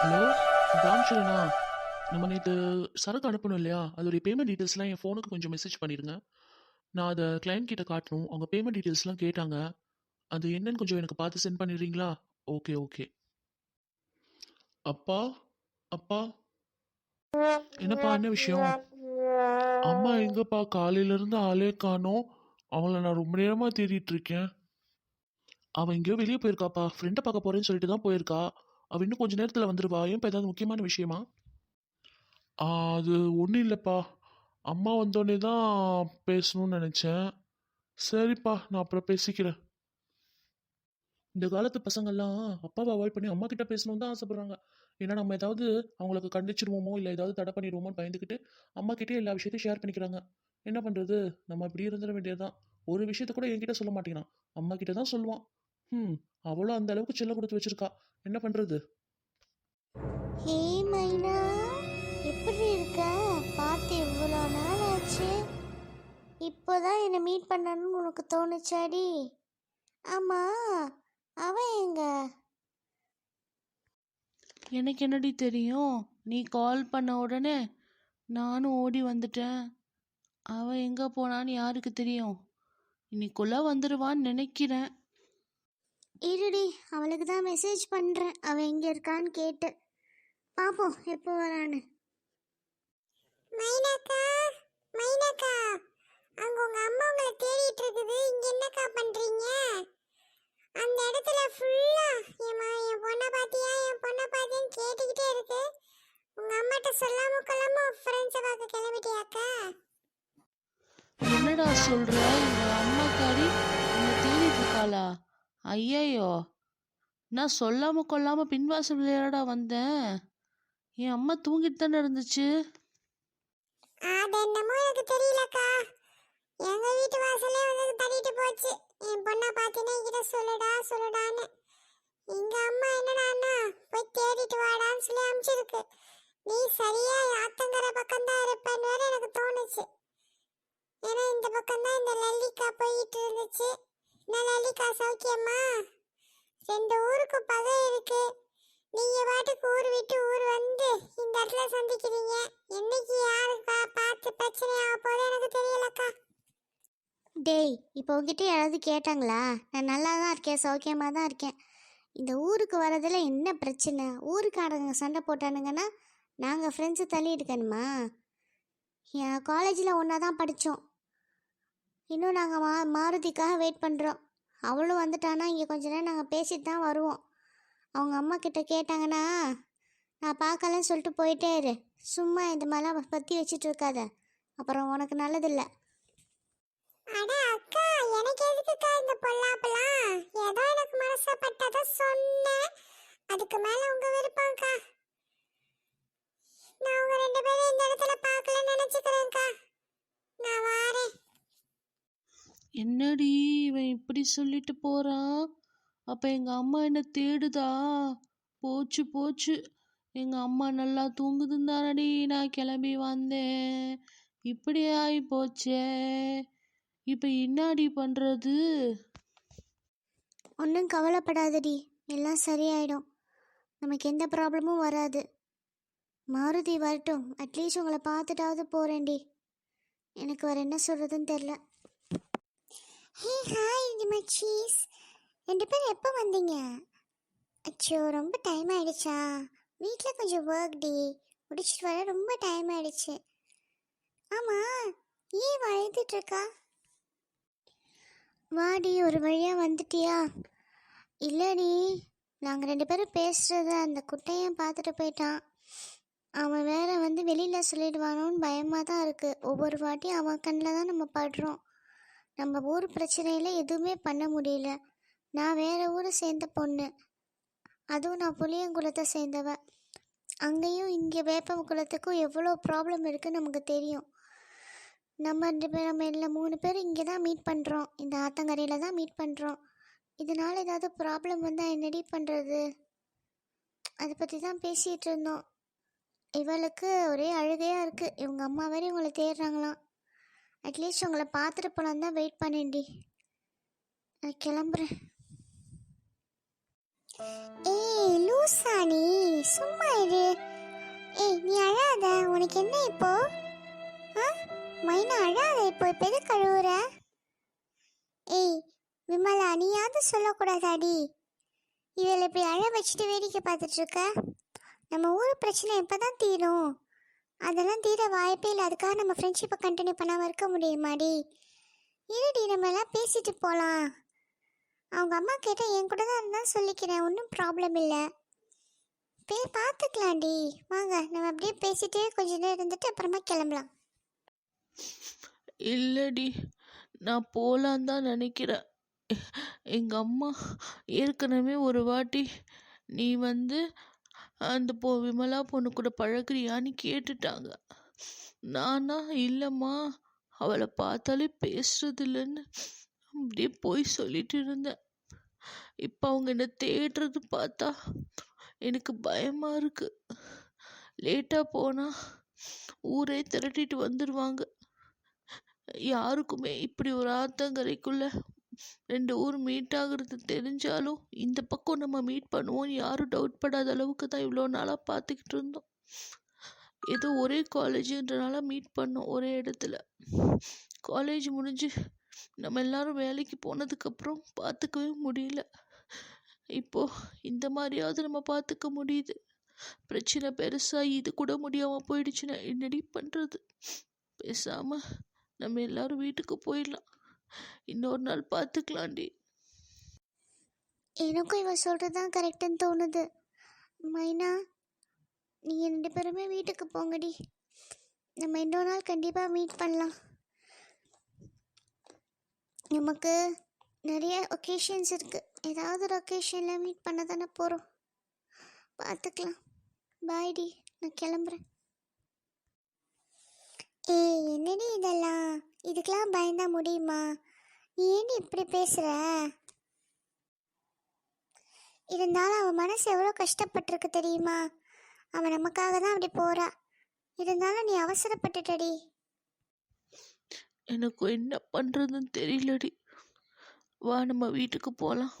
Hello ராம்சரனா நம்ம நேற்று சரக்கு அனுப்பணும் இல்லையா? அதோடைய பேமெண்ட் டீட்டெயில்ஸ்லாம் என் ஃபோனுக்கு கொஞ்சம் மெசேஜ் பண்ணிடுங்க. நான் அதை கிளைண்ட் கிட்ட காட்டணும். அவங்க பேமெண்ட் டீட்டெயில்ஸ்லாம் கேட்டாங்க. அது என்னன்னு கொஞ்சம் எனக்கு பார்த்து சென்ட் பண்ணிடுறீங்களா? ஓகே ஓகே அப்பா அப்பா. என்னப்பா என்ன விஷயம்? அம்மா எங்கப்பா? காலையிலேருந்து ஆளே காணோம். அவங்கள நான் ரொம்ப நேரமாக தேடிட்டு இருக்கேன். அவன் எங்கேயோ வெளியே போயிருக்காப்பா. ஃப்ரெண்டை பார்க்க போறேன்னு சொல்லிட்டு தான் போயிருக்கா. அவ இன்னும் கொஞ்ச நேரத்தில் வந்துடுவா ஏன் இப்ப ஏதாவது முக்கியமான விஷயமா? அது ஒன்றும் இல்லைப்பா. அம்மா வந்தோடனே தான் பேசணும்னு நினச்சேன். சரிப்பா நான் அப்புறம் பேசிக்கிறேன். இந்த காலத்து பசங்கள்லாம் அப்பாவை அவாய்ட் பண்ணி அம்மா கிட்ட பேசணும் தான் ஆசைப்படுறாங்க. ஏன்னா நம்ம ஏதாவது அவங்களுக்கு கண்டிச்சிருவோமோ இல்லை ஏதாவது தடை பண்ணிடுவோமோன்னு பயந்துக்கிட்டு அம்மா கிட்டே எல்லா விஷயத்தையும் ஷேர் பண்ணிக்கிறாங்க. என்ன பண்ணுறது நம்ம இப்படி இருந்துட வேண்டியதுதான். ஒரு விஷயத்த கூட என்கிட்ட சொல்ல மாட்டேங்கிறான். அம்மா கிட்ட தான் சொல்லுவான். ம் அவளும் அந்த அளவுக்கு செல்லம் கொடுத்து வச்சிருக்கா. என்ன பண்ணுறது ஹே மைனா. எப்படி இருக்க? பார்த்து எவ்வளோ நாள் ஆச்சு இப்போதான் என்னை மீட் பண்ணணும்னு உனக்கு தோணுச்சாடி? ஆமா அவன் எங்க? எனக்கு என்னடி தெரியும்? நீ கால் பண்ண உடனே நானும் ஓடி வந்துட்டேன். அவ எங்க போனான்னு யாருக்கு தெரியும்? இன்னைக்குள்ள வந்துடுவான்னு நினைக்கிறேன். இருடி அவளுக்கு தான் மெசேஜ் பண்ணுறேன் அவன் எங்கே இருக்கான்னு கேட்டு. பார்ப்போம் எப்போ வரான்னு. மைனாக்கா மைனாக்கா அங்க உங்க அம்மா உங்களை தேடிட்டு இருக்குது. இங்க என்னக்கா பண்றீங்க? அந்த இடத்துல ஃபுல்லா என் ம- என் பொண்ணை பாத்தியா என் பொண்ணை பாத்தியான்னு கேட்டுக்கிட்டே இருக்கு. உங்க அம்மாட்ட சொல்லாம கொள்ளாம ஃப்ரெண்ட்ஸை பார்க்க கிளம்பிட்டியாக்கா? என்னடா சொல்ற? எங்க அம்மாக்காரி உன்னை தேடிட்டு இருக்காளா? ஐயையோ நான் சொல்லாம கொள்ளாம பின்வாசல் விளையாடா வந்தேன். என் அம்மா தூங்கிட்டு தானே இருந்துச்சு. அது என்னமோ எனக்கு தெரியலக்கா. எங்க வீட்டு வாசலே வந்து தட்டிட்டு போச்சு. என் பொண்ணை பார்த்தீங்கன்னா என்கிட்ட சொல்லுடா சொல்லுடான்னு. எங்க அம்மா என்னடான்னா போய் தேடிட்டு வாடான்னு சொல்லி அனுப்பிச்சிருக்கு நீ சரியா ஆத்தங்கரை பக்கம் தான் இருப்பேன்னு வேற எனக்கு தோணுச்சு. ஏன்னா இந்த பக்கம் தான் இந்த லல்லிக்கா போயிட்டு இருந்துச்சு. என்ன லல்லிக்கா சௌக்கியமா? ரெண்டு ஊருக்கு பகை இருக்கு. நீங்க பாட்டுக்கு ஊர் விட்டு ஊர் வந்து இந்த இடத்துல சந்திக்கிறீங்க. என்னைக்கு யாருக்கா பார்த்து பிரச்சனை ஆக போகுது எனக்கு தெரியலக்கா. டேய் இப்போ உங்ககிட்ட யாராவது கேட்டாங்களா? நான் நல்லா தான் இருக்கேன் சௌக்கியமாக தான் இருக்கேன். இந்த ஊருக்கு வரதில் என்ன பிரச்சனை? ஊருக்காரங்க சண்டை போட்டானுங்கன்னா நாங்கள் ஃப்ரெண்ட்ஸு தள்ளி எடுக்கணுமா? என் காலேஜில் ஒன்றா தான் படித்தோம் இன்னும் நாங்கள் மா மாருதிக்காக வெயிட் பண்ணுறோம் அவளும் வந்துட்டானா இங்கே கொஞ்ச நேரம் நாங்கள் பேசிட்டு தான் வருவோம். அவங்க அம்மா கிட்ட கேட்டாங்கன்னா நான் பார்க்கலன்னு சொல்லிட்டு போயிட்டே இரு. சும்மா இந்த மாதிரிலாம் பற்றி வச்சுட்டு இருக்காத. அப்புறம் உனக்கு நல்லதில்லை. அட அக்கா எனக்கு எதுக்குக்கா இந்த பொல்லாப்பெல்லாம் ஏதோ எனக்கு மனசை பட்டதை சொன்னேன். அதுக்கு மேல உங்க விருப்பம்க்கா. என்னடி இவன் இப்படி சொல்லிட்டு போறான்? அப்ப எங்க அம்மா என்ன தேடுதா? போச்சு போச்சு. எங்க அம்மா நல்லா தூங்குதுன்னு தானடி நான் கிளம்பி வந்தேன். இப்படி ஆகி போச்சே. இப்ப என்னடி பண்றது? ஒன்றும் கவலைப்படாதடி. எல்லாம் சரியாயிடும். நமக்கு எந்த ப்ராப்ளமும் வராது. மாருதி வரட்டும். அட்லீஸ்ட் உங்களை பார்த்துட்டாவது போகிறேன்டி எனக்கு வேறு என்ன சொல்கிறதுன்னு தெரில ஹே ஹாய் மச்சீஸ் ரெண்டு பேரும் எப்போ வந்தீங்க? அச்சோ ரொம்ப டைம் ஆயிடுச்சா? வீட்டில் கொஞ்சம் ஒர்க் டே முடிச்சிட்டு வர ரொம்ப டைம் ஆயிடுச்சு. ஆமாம் ஏன் அழுதுட்டு வாடி ஒரு வழியாக வந்துட்டியா? இல்லடி நாங்கள் ரெண்டு பேரும் பேசுகிறத அந்த குட்டையன் பார்த்துட்டு போயிட்டான். அவன் வேற வந்து வெளியில் சொல்லிடுவானோன்னு பயமாக தான் இருக்குது ஒவ்வொரு வாட்டியும் அவன் கண்ணில் தான் நம்ம படுறோம். நம்ம ஊர் பிரச்சனையில் எதுவுமே பண்ண முடியல. நான் வேற ஊரை சேர்ந்த பொண்ணு. அதுவும் நான் புளியங்குளத்தை சேர்ந்தவ. அங்கேயும் இங்கே வேப்பம் குளத்துக்கும் எவ்வளோ ப்ராப்ளம் இருக்குன்னு நமக்கு தெரியும். நம்ம ரெண்டு பேர் நம்ம இல்லை மூணு பேர் இங்கே தான் மீட் பண்ணுறோம் இந்த ஆத்தங்கரையில் தான் மீட் பண்ணுறோம் இதனால் ஏதாவது ப்ராப்ளம் வந்தால் என்னடி பண்ணுறது அதை பற்றி தான் பேசிகிட்டு இருந்தோம். இவளுக்கு ஒரே அழுகையாக இருக்குது இவங்க அம்மா வரை இவங்களை தேடுறாங்களாம். அட்லீஸ்ட் உங்களை பார்த்துட்டு போகலான்னு தான் வெயிட் பண்ணேன்டி. நான் கிளம்புறேன். ஏய் லூசா நீ. சும்மா இது ஏய் நீ அழாத. உனக்கு என்ன இப்போ? ஆ? மைனா அழாத இப்போ. இப்போ எது கழுவுற? ஏய் விமலா நீயாவது சொல்லக்கூடாதாடி? இவளை இப்படி அழ வச்சுட்டு வேடிக்கை பார்த்துட்ருக்க நம்ம ஊர் பிரச்சனை இப்போ தான் தீரும். அதெல்லாம் தீர வாய்ப்பே இல்லை. அதுக்காக நம்ம ஃப்ரெண்ட்ஷிப்பை கண்டினியூ பண்ணாமல் இருக்க முடியுமாடி? இருடி நம்ம எல்லாம் பேசிட்டு போகலாம் அவங்க அம்மா கேட்டால் என் கூட தான் இருந்தால் சொல்லிக்கிறேன். ஒன்றும் ப்ராப்ளம் இல்லை. பே பார்த்துக்கலாம்டி. வாங்க நம்ம அப்படியே பேசிட்டே கொஞ்ச நேரம் இருந்துட்டு அப்புறமா கிளம்பலாம். இல்லடி நான் போகலான் தான் நினைக்கிறேன். எங்கள் அம்மா ஏற்கனவே ஒரு வாட்டி நீ வந்து அந்த பொ விமலா பொண்ணு கூட பழகுறியான்னு கேட்டுட்டாங்க. நானா இல்லைம்மா அவளை பார்த்தாலே பேசுறது இல்லைன்னு அப்படியே போய் சொல்லிட்டு இருந்தேன். இப்போ அவங்க என்னை தேடுறது பார்த்தா எனக்கு பயமாக இருக்கு. லேட்டாக போனால் ஊரே திரட்டிட்டு வந்துடுவாங்க யாருக்குமே இப்படி ஒரு ஆத்தங்கரைக்குள்ளே ரெண்டு ஊர் மீட் ஆகிறது தெரிஞ்சாலும் இந்த பக்கம் நம்ம மீட் பண்ணுவோம் யாரும் டவுட் படாத அளவுக்கு தான் இவ்வளோ நாளாக பார்த்துக்கிட்டு இருந்தோம். ஏதோ ஒரே காலேஜுன்றனால மீட் பண்ணோம் ஒரே இடத்துல. காலேஜ் முடிஞ்சு நம்ம எல்லாரும் வேலைக்கு போனதுக்கப்புறம் பார்த்துக்கவே முடியல. இப்போ இந்த மாதிரியாவது நம்ம பார்த்துக்க முடியுது. பிரச்சனை பெருசாக இது கூட முடியாமல் போயிடுச்சுன்னா என்னடி பண்ணுறது பேசாமல் நம்ம எல்லாரும் வீட்டுக்கு போயிடலாம். இன்னொரு நாள் பார்த்துக்கலாண்டி. எனக்கும் இவன் சொல்கிறது தான் கரெக்டுன்னு தோணுது. மைனா நீங்கள் ரெண்டு பேருமே வீட்டுக்கு போங்கடி. நம்ம இன்னொரு நாள் கண்டிப்பாக மீட் பண்ணலாம். நமக்கு நிறைய ஒகேஷன்ஸ் இருக்குது ஏதாவது ஒரு ஒகேஷனில் மீட் பண்ண தானே போகிறோம் பார்த்துக்கலாம். பாய்டி நான் கிளம்புறேன். ஏய் என்னடி இதெல்லாம்? இதுக்கெல்லாம் பயந்தா முடியுமா? நீ ஏன் இப்படி பேசுகிற இருந்தாலும் அவன் மனசு எவ்வளோ கஷ்டப்பட்டிருக்கு தெரியுமா? அவன் நமக்காக தான் அப்படி போறா. இருந்தாலும் நீ அவசரப்பட்டுட்டடி. எனக்கு என்ன பண்ணுறதுன்னு தெரியலடி. வா நம்ம வீட்டுக்கு போகலாம்